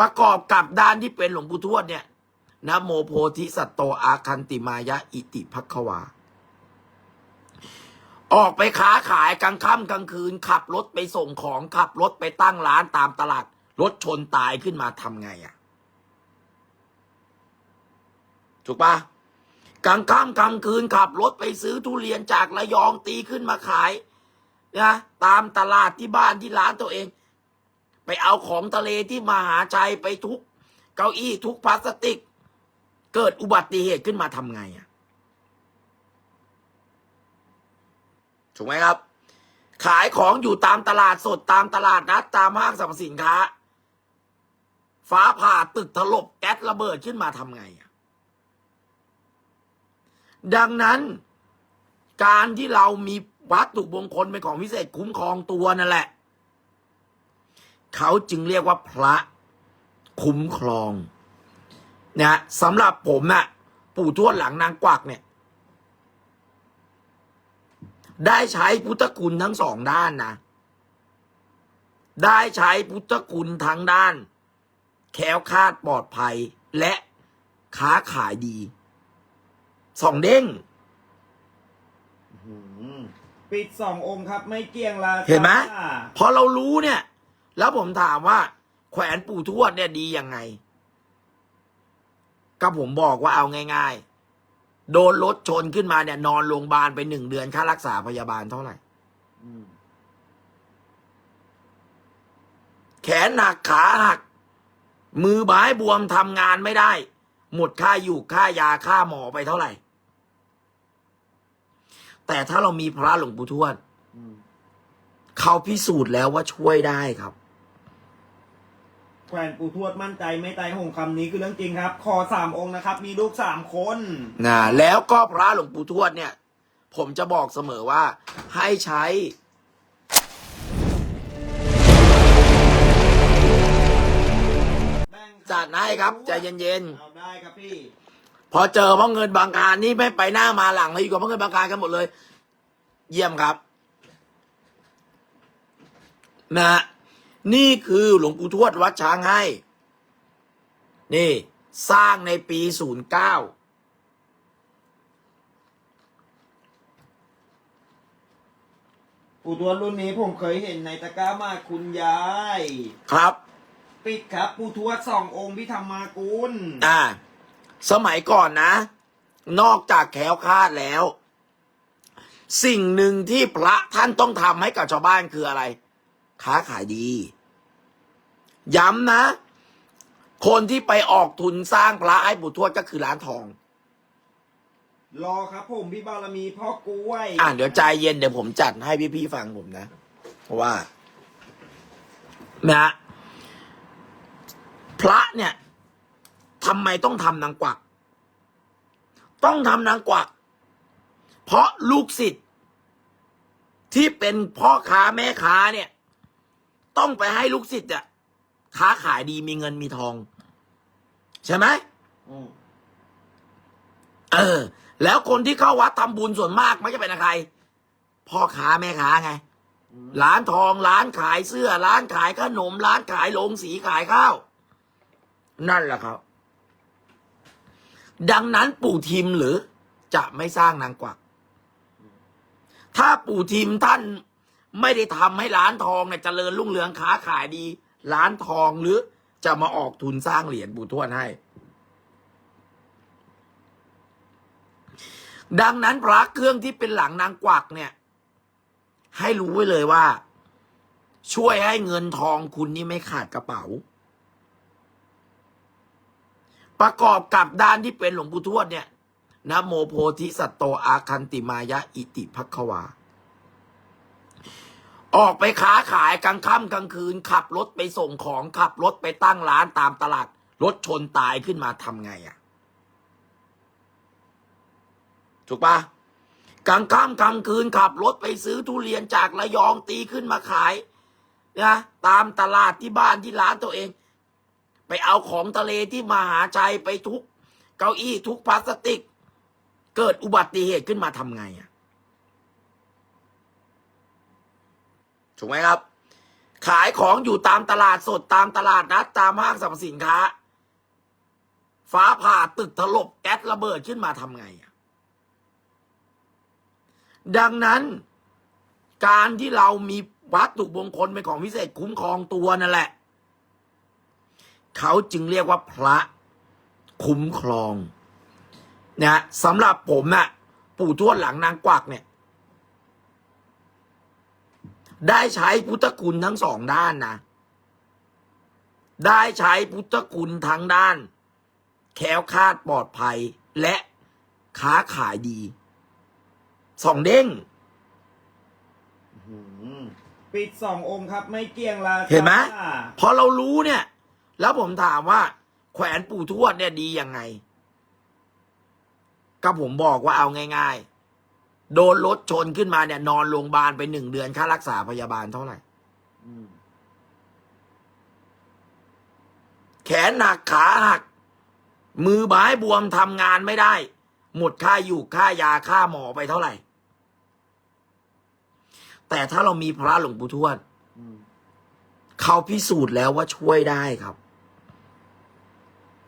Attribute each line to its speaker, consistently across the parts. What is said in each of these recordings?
Speaker 1: ประกอบกับด้านที่เป็นหลวงปู่ทวดเนี่ยนะโมโพธิสัตโตอาคันติมายะอิติภัควา ออกไปค้าขายกลางค่ำกลางคืน ขับรถไปส่งของขับรถไปตั้งร้านตามตลาด รถชนตายขึ้นมาทำไงอะ่ะ ถูกปะกลางค่ำกลางคืนขับรถไปซื้อทุเรียนจากระยองตีขึ้นมาขายนะตามตลาดที่บ้านที่ร้านตัวเอง ไปเอาของทะเลที่มหาชัยไปทุก เก้าอี้ทุกพลาสติก เกิดอุบัติเหตุขึ้นมาทำไงอะ่ะถูกไหมครับ ขายของอยู่ตามตลาดสดตามตลาดนัดตามห้างสรรพสินค้า ฟ้าผ่าตึกถล่มแก๊สระเบิดขึ้นมาทำไงอะดังนั้นการที่เรามีวัตถุมงคลเป็นของพิเศษคุ้มครองตัวนั่นแหละ เขาจึงเรียกว่าพระคุ้มครองนะสำหรับผมน่ะปู่ทวดหลังนางกวักเนี่ย ได้ใช้พุทธคุณทั้งสองด้านนะได้ใช้พุทธคุณทั้งด้าน แคล้วคลาดปลอดภัยและค้าขายดีสองเด้ง
Speaker 2: อืมปิดสององค์ครับ ไม่เกี่ยงราคา
Speaker 1: เห็นไหมพอเรารู้เนี่ย แล้วผมถามว่า แขวนปู่ทวดเนี่ยดียังไง ก็ผมบอกว่าเอาง่ายๆ โดนรถชนขึ้นมาเนี่ย นอนโรงพยาบาลไปหนึ่งเดือนค่ารักษาพยาบาลเท่าไหร่
Speaker 2: อืม
Speaker 1: แขนหนักขาหัก มือไม้บวมทำงานไม่ได้ หมดค่าอยู่ค่ายาค่าหมอไปเท่าไหร่ แต่ถ้าเรามีพระหลวงปู่ทวด
Speaker 2: อืม
Speaker 1: เขาพิสูจน์แล้วว่าช่วยได้ครับ
Speaker 2: แขวนปู่ทวดมั่นใจไม่ตายหงคำนี้คือเรื่องจริงครับ ขอสามองค์นะครับ มีลูกสามคน
Speaker 1: นะแล้วก็พระหลวงปู่ทวดเนี่ย ผมจะบอกเสมอว่า ให้ใช้
Speaker 2: แบ่ง
Speaker 1: จัดให้ครับใจเย็น
Speaker 2: เอาได้ครับพี่
Speaker 1: ๆ พอเจอพ่อเงินบางการนี่ไม่ไปหน้ามาหลังเลยอยู่กับพ่อเงินบางการกันหมดเลย เยี่ยมครับ นะฮะ นี่คือหลวงปู่ทวดวัดช้างให้ นี่ สร้างในปีศูนย์เก้า
Speaker 2: ปู่ทวดรุ่นนี้ผมเคยเห็นในตะกร้ามาคุณยาย
Speaker 1: ครับ
Speaker 2: ปิดครับปู่ทวดสององค์พี่ธรรมากุล
Speaker 1: อ่า สมัยก่อนนะ นอกจากแคล้วคลาดแล้ว สิ่งหนึ่งที่พระท่านต้องทำให้กับชาวบ้านคืออะไร ค้าขายดี ย้ำนะ คนที่ไปออกทุนสร้างพระให้ปู่ทวดก็คือร้านทอง
Speaker 2: รอครับผมพี่บารมีพ่อกล้วย
Speaker 1: อ่าเดี๋ยวใจเย็นเดี๋ยวผมจัดให้พี่ๆฟังผมนะเพราะว่านะพระเนี่ยทำไมต้องทำนางกวัก ต้องทำนางกวัก เพราะลูกศิษย์ที่เป็นพ่อค้าแม่ค้าเนี่ย ต้องไปให้ลูกศิษย์อะค้าขายดีมีเงินมีทอง ใช่ไหม
Speaker 2: อืม
Speaker 1: เออ แล้วคนที่เข้าวัดทำบุญส่วนมากไม่จะเป็นใคร พ่อค้าแม่ค้าไง
Speaker 2: อืม
Speaker 1: ร้านทองร้านขายเสื้อ ร้านขายขนม ร้านขายโรงสีขายข้าว นั่นแหละครับ ดังนั้นปู่ทิมหรือ จะไม่สร้างนางกวัก ถ้าปู่ทิมท่าน ไม่ได้ทำให้ร้านทองเนี่ยเจริญรุ่งเรืองค้าขายดี ร้านทองหรือจะมาออกทุนสร้างเหรียญปู่ทวดให้ ดังนั้นพระเครื่องที่เป็นหลังนางกวักเนี่ย ให้รู้ไว้เลยว่า ช่วยให้เงินทองคุณนี่ไม่ขาดกระเป๋า ประกอบกับด้านที่เป็นหลวงปู่ทวดเนี่ยนะโมโพธิสัตโตอาคันติมายะอิติภัควา ออกไปค้าขายกลางค่ำกลางคืน ขับรถไปส่งของขับรถไปตั้งร้านตามตลาดรถชนตายขึ้นมาทำไงอะ่ะ ถูกปะกลางค่ำกลางคืนขับรถไปซื้อทุเรียนจากระยองตีขึ้นมาขายนะตามตลาดที่บ้านที่ร้านตัวเอง ไปเอาของทะเลที่มหาชัยไปทุก เก้าอี้ทุกพลาสติก เกิดอุบัติเหตุขึ้นมาทำไงอะ ถูกไหมครับ ขายของอยู่ตามตลาดสดตามตลาดนัดตามห้างสรรพสินค้า ฟ้าผ่าตึกถล่มแก๊สระเบิดขึ้นมาทำไงอะดังนั้น การที่เรามีวัตถุมงคลเป็นของพิเศษคุ้มครองตัวนั่นแหละ เขาจึงเรียกว่าพระคุ้มครองนะสำหรับผมน่ะปู่ทวดหลังนางกวักเนี่ย ได้ใช้พุทธคุณทั้งสองด้านนะ ได้ใช้พุทธคุณทั้งด้าน แคล้วคลาดปลอดภัยและค้าขายดีสองเด้ง
Speaker 2: อืมปิดสององค์ครับ ไม่เกี่ยงราคา
Speaker 1: เห็นไหมพอเรารู้เนี่ย แล้วผมถามว่า แขวนปู่ทวดเนี่ยดียังไง ก็ผมบอกว่าเอาง่าย ๆ โดนรถชนขึ้นมาเนี่ยนอนโรงพยาบาลไปหนึ่งเดือนค่ารักษาพยาบาลเท่าไหร่
Speaker 2: อืม
Speaker 1: แขนหักขาหัก มือไม้บวมทำงานไม่ได้ หมดค่าอยู่ค่ายาค่าหมอไปเท่าไหร่ แต่ถ้าเรามีพระหลวงปู่ทวด
Speaker 2: อืม
Speaker 1: เขาพิสูจน์แล้วว่าช่วยได้ครับ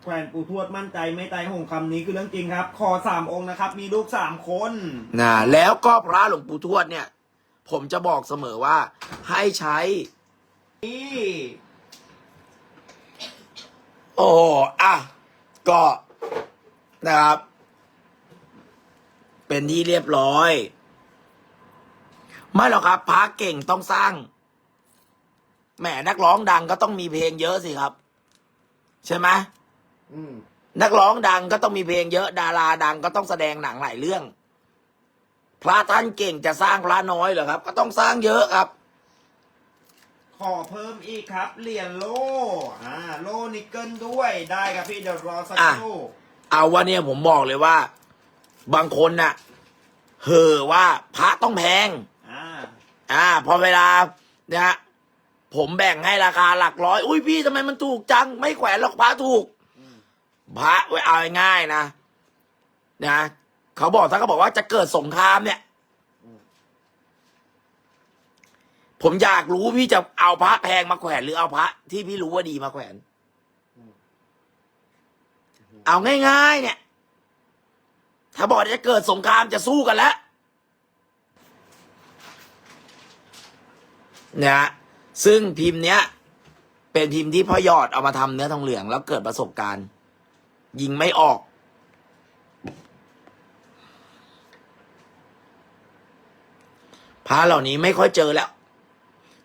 Speaker 2: แขวนปู่ทวดมั่นใจไม่ตายหงคำนี้คือเรื่องจริงครับ ขอสามองค์นะครับ มีลูกสามคน
Speaker 1: นะแล้วก็พระหลวงปู่ทวดเนี่ย ผมจะบอกเสมอว่า ให้ใช้
Speaker 2: นี่
Speaker 1: โอ้อะก็นะครับ เป็นที่เรียบร้อย ไม่หรอกครับพระเก่งต้องสร้าง แหมนักร้องดังก็ต้องมีเพลงเยอะสิครับ ใช่ไหม นักร้องดังก็ต้องมีเพลงเยอะ ดาราดังก็ต้องแสดงหนังหลายเรื่อง พระท่านเก่งจะสร้างพระน้อยเหรอครับ ก็ต้องสร้างเยอะครับ
Speaker 2: ขอเพิ่มอีกครับ เหรียญโล่อ่าโล่นิกเกิลด้วยได้ครับพี่เดี๋ยวรอสัก
Speaker 1: อะ
Speaker 2: ครู่
Speaker 1: เอาว่าเนี่ยผมบอกเลยว่า บางคนน่ะเห่อว่าพระต้องแพง
Speaker 2: อ่า
Speaker 1: อ่า พอเวลาเนี่ยฮะผมแบ่งให้ราคาหลักร้อย อุ้ยพี่ทำไมมันถูกจัง ไม่แขวนหรอกพระถูก
Speaker 2: อืม
Speaker 1: พระไว้เอาง่ายๆนะนะเขาบอกถ้าเขาบอกว่าจะเกิดสงครามเนี่ย ผมอยากรู้พี่จะเอาพระแพงมาแขวนหรือเอาพระที่พี่รู้ว่าดีมาแขวน เอาง่าย ๆ เนี่ย ถ้าบอกจะเกิดสงครามจะสู้กันแล้วเนี่ยฮะซึ่งพิมพ์เนี้ย เป็นพิมพ์ที่พ่อยอดเอามาทำเนื้อทองเหลืองแล้วเกิดประสบการณ์ ยิงไม่ออก พระเหล่านี้ไม่ค่อยเจอแล้ว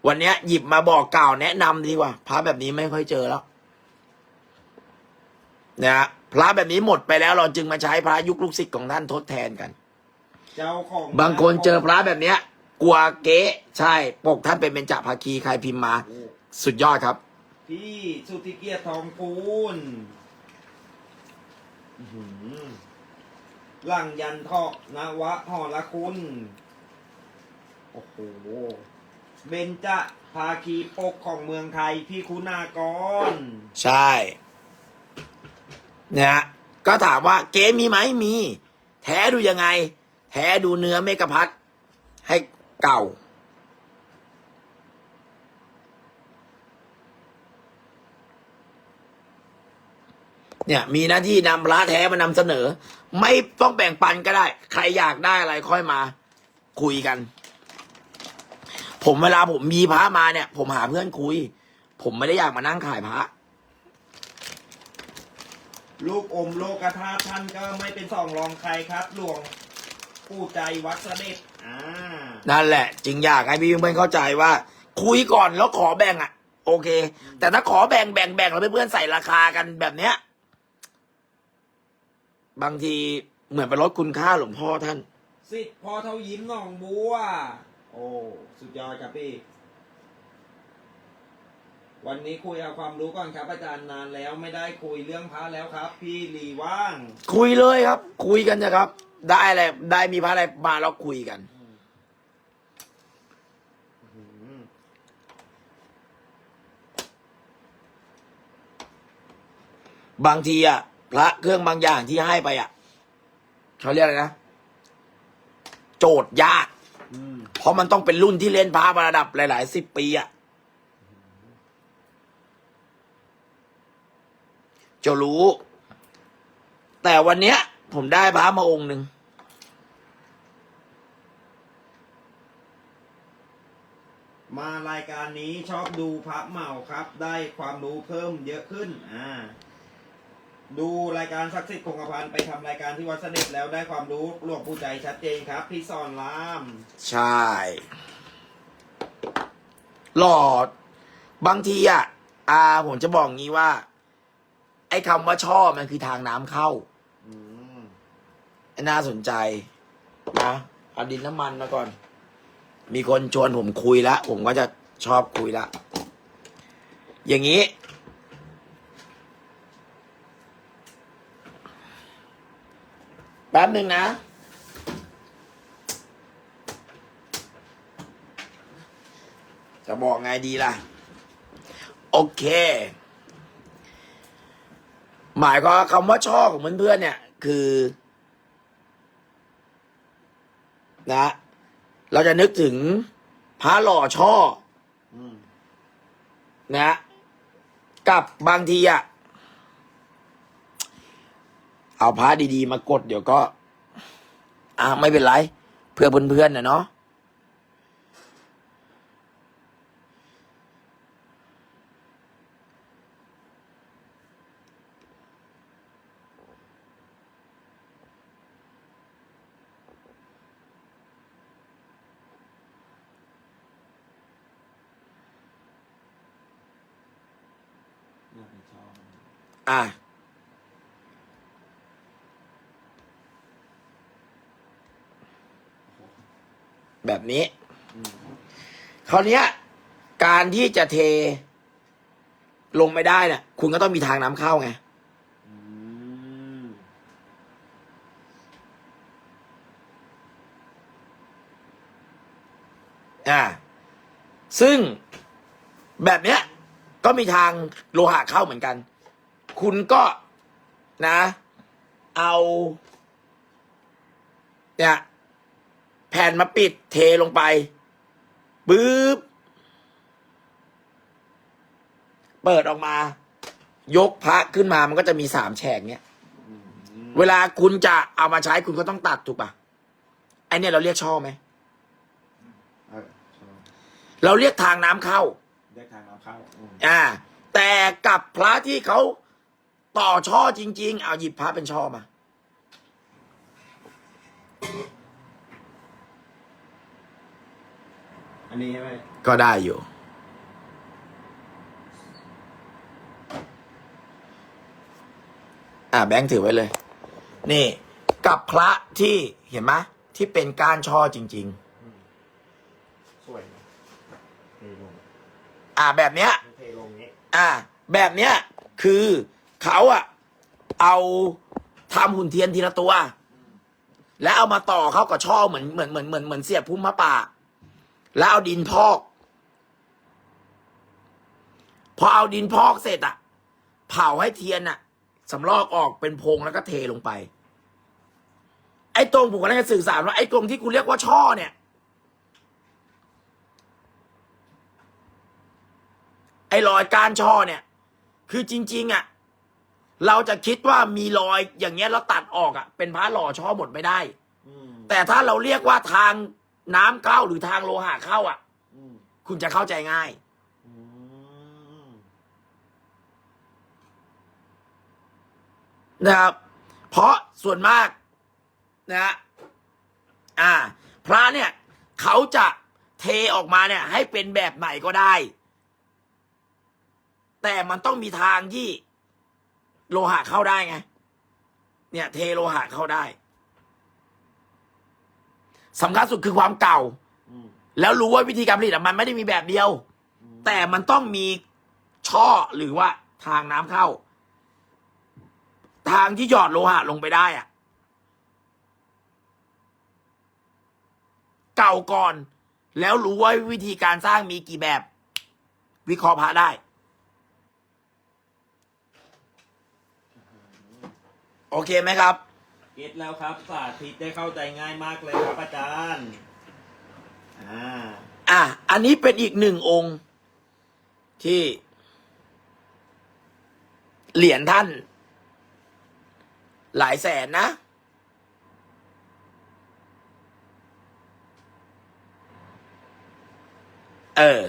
Speaker 1: วันเนี้ยหยิบมาบอกกล่าวแนะนำดีกว่า พระแบบนี้ไม่ค่อยเจอแล้วนะฮะพระแบบนี้หมดไปแล้วเราจึงมาใช้พระยุคลูกศิษย์ของท่านทดแทนกัน
Speaker 2: เจ้าของ
Speaker 1: บางคนเจอพระแบบเนี้ย กลัวเก๊ใช่ปกท่านเป็นเบญจภาคีใครพิมพ์มา
Speaker 2: โอ้
Speaker 1: สุดยอดครับ
Speaker 2: พี่สุธิเกียรติทองพูนอื้อ หลังยันทอกนวะหอละคุณ โอ้โห เบญจภาคีปกของเมืองไทยพี่คุณากร
Speaker 1: ใช่เนี่ยฮะก็ถามว่าเก๊มีไหมมี แท้ดูยังไง แท้ดูเนื้อเมกะพัดให้เก่า เนี่ย มีหน้าที่นำพระแท้มานำเสนอ ไม่ต้องแบ่งปันก็ได้ ใครอยากได้อะไรค่อยมา คุยกัน ผมเวลาผมมีพระมาเนี่ย ผมหาเพื่อนคุย ผมไม่ได้อยากมานั่งขายพระ
Speaker 2: ลูกอมโลกธาตุท่านก็ไม่เป็นสองรองใครครับ หลวงปู่ใจวัดเสด็จอ่า
Speaker 1: นั่นแหละ จึงอยากให้พี่เพื่อนๆเข้าใจว่า คุยก่อนแล้วขอแบ่งอะ โอเค แต่ถ้าขอแบ่งแบ่งแบ่งแล้วเพื่อนๆใส่ราคากันแบบเนี้ย บางทีเหมือนไปลดคุณค่าหลวงพ่อท่าน
Speaker 2: สิทธิ์พอเท่ายิ้มหนองบัว โอ้ สุดยอดครับพี่ วันนี้คุยเอาความรู้ก่อนครับ อาจารย์นานแล้วไม่ได้คุยเรื่องพระแล้วครับ พี่หลีว่าง
Speaker 1: คุยเลยครับ คุยกันนะครับ ได้อะไรได้มีพระอะไรมาแล้วคุยกัน
Speaker 2: อืม
Speaker 1: บางทีอะ พระเครื่องบางอย่างที่ให้ไปอะเขาเรียกอะไรนะ โจทย์ยากเพราะมันต้องเป็นรุ่นที่เล่นพระระดับหลาย ๆ สิบปีอะจะรู้ แต่วันเนี้ย ผมได้พระมาองค์หนึ่ง
Speaker 2: มารายการนี้ชอบดูพระเมาครับ ได้ความรู้เพิ่มเยอะขึ้น อ่า ดูรายการศักดิ์สิทธิ์คงกระพันไปทำรายการที่วัดเสด็จแล้วได้ความรู้หลวงปู่ใจชัดเจนครับ พี่สอนราม
Speaker 1: ใช่หลอด บางทีอะอ่า ผมจะบอกงี้ว่า ไอ้คำว่าชอบมันคือทางน้ำเข้า
Speaker 2: อืม
Speaker 1: น่าสนใจนะเอาดินน้ำมันมาก่อน มีคนชวนผมคุยแล้วผมก็จะชอบคุยละอย่างนี้ ป๊บหนึ่งนะ จะบอกไงดีล่ะ โอเค หมายความว่าคำว่าชอบของเพื่อนๆเนี่ย คือ นะ เราจะนึกถึงพระหล่อช่อ
Speaker 2: อืม
Speaker 1: นะกับบางทีอะ เอาพระดีๆ มากดเดี๋ยวก็ อ่าไม่เป็นไร เพื่อเพื่อนๆนะเนาะ
Speaker 2: น่าเป็นชอบ
Speaker 1: อะ แบบนี้
Speaker 2: อืม
Speaker 1: คราวเนี้ย การที่จะเทลงไม่ได้เนี่ยคุณก็ต้องมีทางน้ำเข้าไง
Speaker 2: อืม
Speaker 1: อ่า ซึ่งแบบเนี้ย ก็มีทางโลหะเข้าเหมือนกัน คุณก็นะ เอา เนี่ยแผ่นมาปิดเทลงไปปึ๊บเปิดออกมา ยกพระขึ้นมามันก็จะมีสามแฉกเนี้ย
Speaker 2: อืม
Speaker 1: เวลาคุณจะเอามาใช้คุณก็ต้องตัดถูกปะไอเนี่ยเราเรียกช่อไหม
Speaker 2: เออชอบ
Speaker 1: เราเรียกทางน้ำเข้า
Speaker 2: ได้ทางน้ำเข้าอืม
Speaker 1: อ่า แต่กับพระที่เขาต่อช่อจริง ๆ เอาหยิบพระเป็นช่อมา
Speaker 2: อันนี้ใช่ไหม
Speaker 1: ก็ได้อยู่ อ่าแบงค์ถือไว้เลย นี่ กับพระที่เห็นไหมที่เป็นก้านช่อจริง
Speaker 2: สวยนะเทลง
Speaker 1: ๆ อ่าแบบเนี้ย
Speaker 2: เทลงนี้
Speaker 1: อ่า แบบเนี้ย คือเขาอะเอาทำหุ่นเทียนทีละตัว แล้วเอามาต่อเข้ากับช่อเหมือนเหมือนเหมือนเหมือนเหมือนเสียบพุ่มพระป่า แล้วเอาดินพอก พอเอาดินพอกเสร็จอะเผาให้เทียนอะสำลอกออกเป็นโพรงแล้วก็เทลงไป ไอ้ตรงผมกำลังจะสื่อสารว่าไอ้ตรงที่กูเรียกว่าช่อเนี่ย ไอ้รอยก้านช่อเนี่ย คือจริง ๆอะเราจะคิดว่ามีรอยอย่างเงี้ยแล้วตัดออกอะเป็นพระหล่อช่อหมดไม่ได้
Speaker 2: อืม
Speaker 1: แต่ถ้าเราเรียกว่าทาง น้ำเข้าหรือทางโลหะเข้าอะ
Speaker 2: อืม
Speaker 1: คุณจะเข้าใจง่าย
Speaker 2: อืม
Speaker 1: นะครับ เพราะส่วนมากนะฮะอ่า พระเนี่ย เขาจะเทออกมาเนี่ย ให้เป็นแบบไหนก็ได้ แต่มันต้องมีทางที่ โลหะเข้าได้ไง เนี่ย เทโลหะเข้าได้ สำคัญสุดคือความเก่า
Speaker 2: อืม
Speaker 1: แล้วรู้ว่าวิธีการผลิตอะมันไม่ได้มีแบบเดียว
Speaker 2: อืม
Speaker 1: แต่มันต้องมีช่อหรือว่าทางน้ำเข้า ทางที่หยอดโลหะลงไปได้อะเก่าก่อน แล้วรู้ว่าวิธีการสร้างมีกี่แบบ วิเคราะห์พระได้ โอเคไหมครับ
Speaker 2: เก็ตแล้วครับ สาธิตได้เข้าใจง่ายมากเลยครับอาจารย์อ่า
Speaker 1: อะอันนี้เป็นอีกหนึ่งองค์ ที่ เหรียญท่าน หลายแสนนะ เออ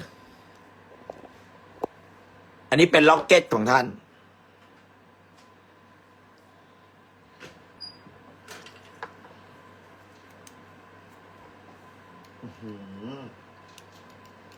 Speaker 1: อันนี้เป็นล็อกเก็ตของท่าน